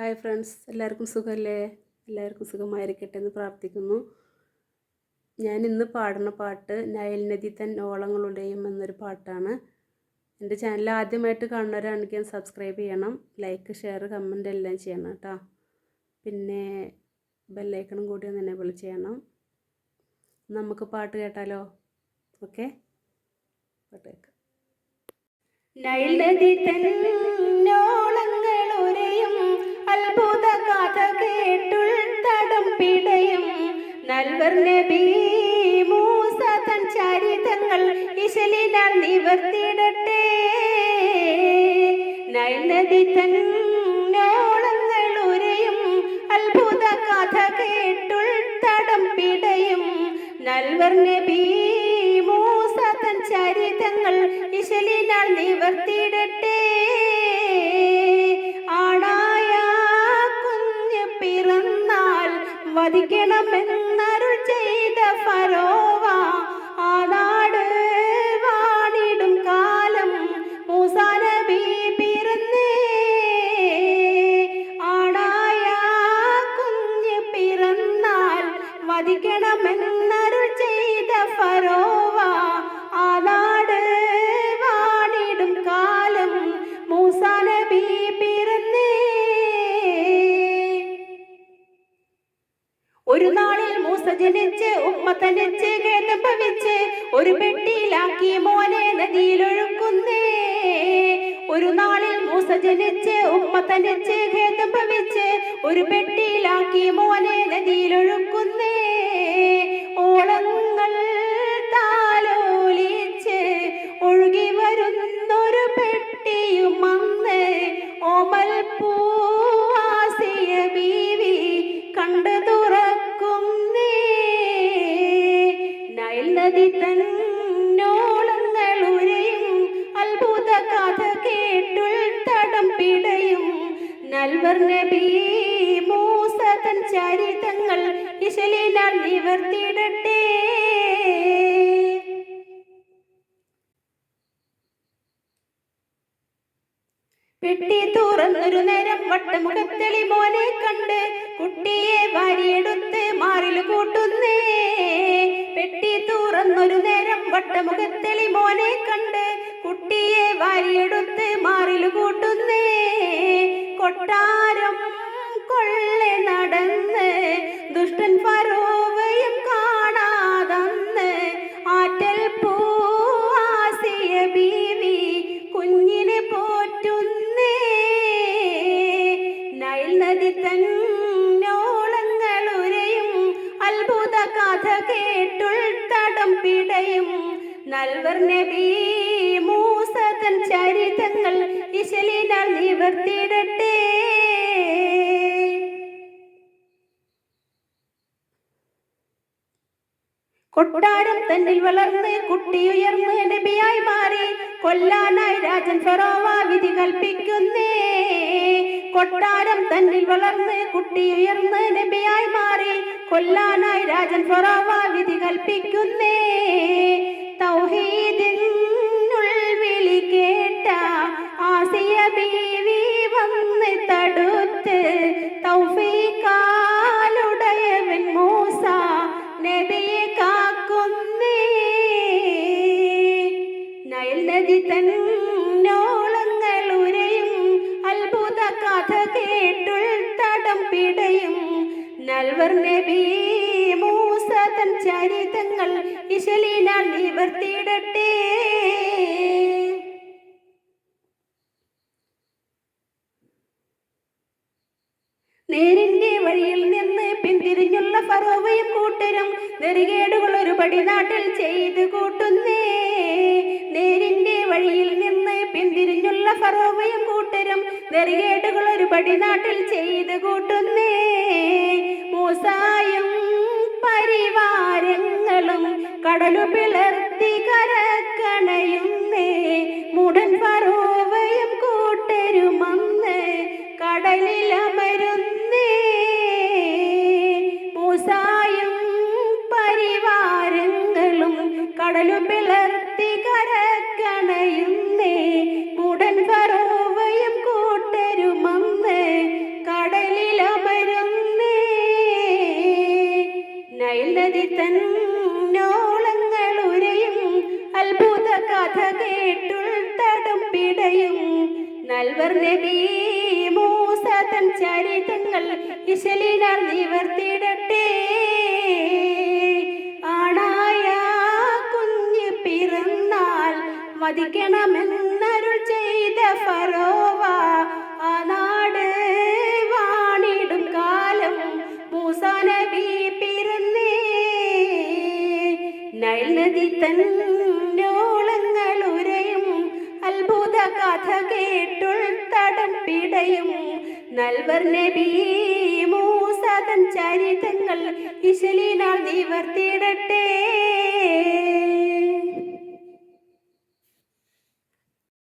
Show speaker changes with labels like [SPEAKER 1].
[SPEAKER 1] Hi friends എല്ലാവർക്കും സുഖമല്ലേ എല്ലാവർക്കും സുഖമായിരിക്കട്ടെ എന്ന് പ്രാർത്ഥിക്കുന്നു. ഞാൻ ഇന്ന് പാടുന്ന പാട്ട് നയൽ നദി തൻ ഓളങ്ങളുടെയും എന്നൊരു പാട്ടാണ്. എന്റെ ചാനൽ ആദ്യമായിട്ട് കാണുന്നവരാണെങ്കിൽ സബ്സ്ക്രൈബ് ചെയ്യണം ലൈക്ക് ഷെയർ കമന്റ് എല്ലാം ചെയ്യണം കേട്ടോ. പിന്നെ ബെല്ലൈക്കണും കൂടി ഒന്ന് എനേബിൾ ചെയ്യണം. നമുക്ക് പാട്ട് കേട്ടാലോ? ഓക്കെ പാട്ട്
[SPEAKER 2] നൈൽ നദി ഒരയും അത്ഭുത കഥ കേട്ടുൾ തടം പിടയും നൽവർ നബി മൂസ തൻ ചരിതങ്ങൾ ഇശലിനാൽ നിവർത്തിടട്ടെ. നൈൽ നദി തന്നോളങ്ങൾ ഉരയും അത്ഭുത കഥ കേട്ടുൾ തടം പിടയും നൽവർ നബി മൂസ തൻ ചരിതങ്ങൾ ഇശലിനാൽ നിവർത്തിടട്ടെ. വധിക്കണമെന്നരുൾ ചെയ്ത ഫരോവ ആ നാട് വാണിടും കാലം മൂസാന നബി പിറന്നേ. ആണായ കുഞ്ഞ് പിറന്നാൽ വധിക്കണമെന്നരുൾ ചെയ്ത ഫരോവ ഒരു നാളിൽ മൂസ ജനിച്ച് ഉമ്മ തനിച്ച് ഖേദം ഭവിച്ച് ഒരു പെട്ടിയിലാക്കി മോനെ നദിയിലൊഴുക്കുന്നേ ഒരു നാളിൽ മൂസ ജനിച്ച് ഉമ്മ തനിച്ച് ഖേദം ഭവിച്ച് ഒരു പെട്ടിയിലാക്കി മോനെ നദിയിലൊഴുക്കുന്നേ ഓളങ്ങൾ നൽവർ നബി മൂസ തൻ ചരിതങ്ങൾ ഇശലിനാൽ നിവർത്തിയിടട്ടെ. പെട്ടി തുറന്നൊരു നേരം വട്ടമുഖത്തെളി മോനെ കണ്ട് കുട്ടിയെ വാരിയെടുത്ത് മാറിൽ കൂട്ടുന്നേ. പെട്ടി തുറന്നൊരു നേരം വട്ടമുഖത്തെളി മോനെ കണ്ട് കുട്ടിയെ വാരിയെടുത്ത് മാറിൽ കൂട്ടുന്നേ കൊട്ടാരം കൊള്ളെ നടന്ന് ദുഷ്ടൻ ഫറോവയും കാണാതന്ന് ആറ്റൽ പൂവാസിയ ബീവി കുഞ്ഞിനെ പോറ്റുന്നേ. നൈൽ നദി തന്നോളങ്ങൾ ഉരയും അത്ഭുത കഥ കേട്ടുൾ തടം പിടയും. നൽവർ നബി മൂസ തൻ ചരിതങ്ങൾ ഇശലിനാൽ നിവർത്തിടട്ടെ. കൊട്ടാരം തന്നിൽ വളർന്ന് കുട്ടിയുയർന്ന് നബിയായി മാറി. കൊല്ലാനായി രാജൻ ഫറോവ വിധി കൽപ്പിക്കുന്നേ. കൊട്ടാരം തന്നിൽ വളർന്ന് കുട്ടി ഉയർന്ന് നബിയായി മാറി. കൊല്ലാനായി രാജൻ ഫറോവ വിധി കൽപ്പിക്കുന്നേ. തൗഹീദിനുൾ വിളി കേട്ട ആസിയ നൽവർ നബി മൂസ തൻ ചരിതങ്ങൾ ഇശലിനാൽ നിവർത്തിയിടട്ടെ. നേരിന്റെ വഴിയിൽ നിന്ന് പിന്തിരിഞ്ഞുള്ള ഫറോവയും കൂട്ടരും നെറികേടുകൾ ഒരു പടിനാട്ടിൽ ചെയ്ത് കൂട്ടുന്നേ. നേരിന്റെ വഴിയിൽ നിന്ന് പിന്തിരിഞ്ഞുള്ള ഫറോവയും കൂട്ടരും നെറികേടുകൾ ഒരു പടിനാട്ടിൽ ചെയ്ത് കൂട്ടുന്നേ. മൂസായും പരിവാരങ്ങളും കടലു പിളർത്തി കരക്കണയുന്നേ. മുടൻ പറോവയും കൂട്ടരുമന്ന് കടലിൽ അമരുന്നേ. മൂസായും പരിവാരങ്ങളും കടലു പിളർത്തി കരക്കണയുന്നേ നദി തന്നോളങ്ങൾ ഉരയും. അത്ഭുത കഥ കേട്ടുൾ തടും പിടയും നൽവർ നബി മൂസ തൻ ചരിതങ്ങൾ ഇശലിനാൽ നിവർത്തിടട്ടെ. ആണായ കുഞ്ഞ് പിറന്നാൽ വധിക്കണമെന്നരുൾ ചെയ്ത ഫറോവ നദി തന്നോളങ്ങൾ ഉരയും അത്ഭുത കഥ കേട്ടുൾ തടം പിടയും നൽവർ നബി മൂസതൻ ചരിതങ്ങൾ ഇശലിനാൽ നിവർത്തിടട്ടെ.